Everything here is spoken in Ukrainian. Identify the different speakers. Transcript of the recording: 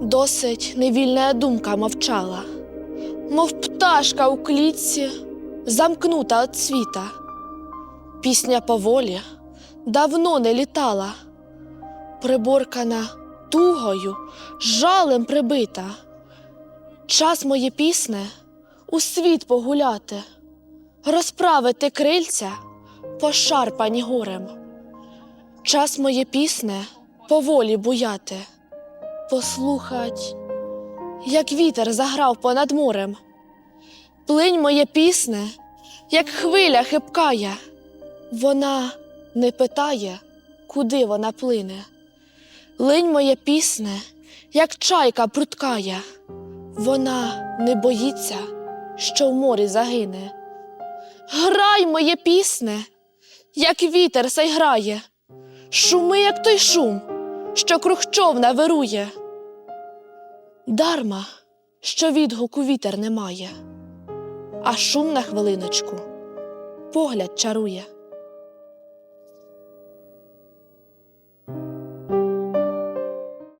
Speaker 1: Досить невільна думка мовчала, мов пташка у клітці, замкнута від світа. Пісня поволі давно не літала, приборкана тугою, жалем прибита. Час моє пісне у світ погуляти, розправити крильця, пошарпані горем. Час моє пісне поволі буяти, послухать, як вітер заграв понад морем. Плинь моє пісне, як хвиля хипкає, вона не питає, куди вона плине. Линь моє пісне, як чайка пруткає, вона не боїться, що в морі загине. Грай моє пісне, як вітер сей грає, шуми, як той шум, що круг човна вирує. Дарма, що відгуку вітер немає, а шум на хвилиночку погляд чарує.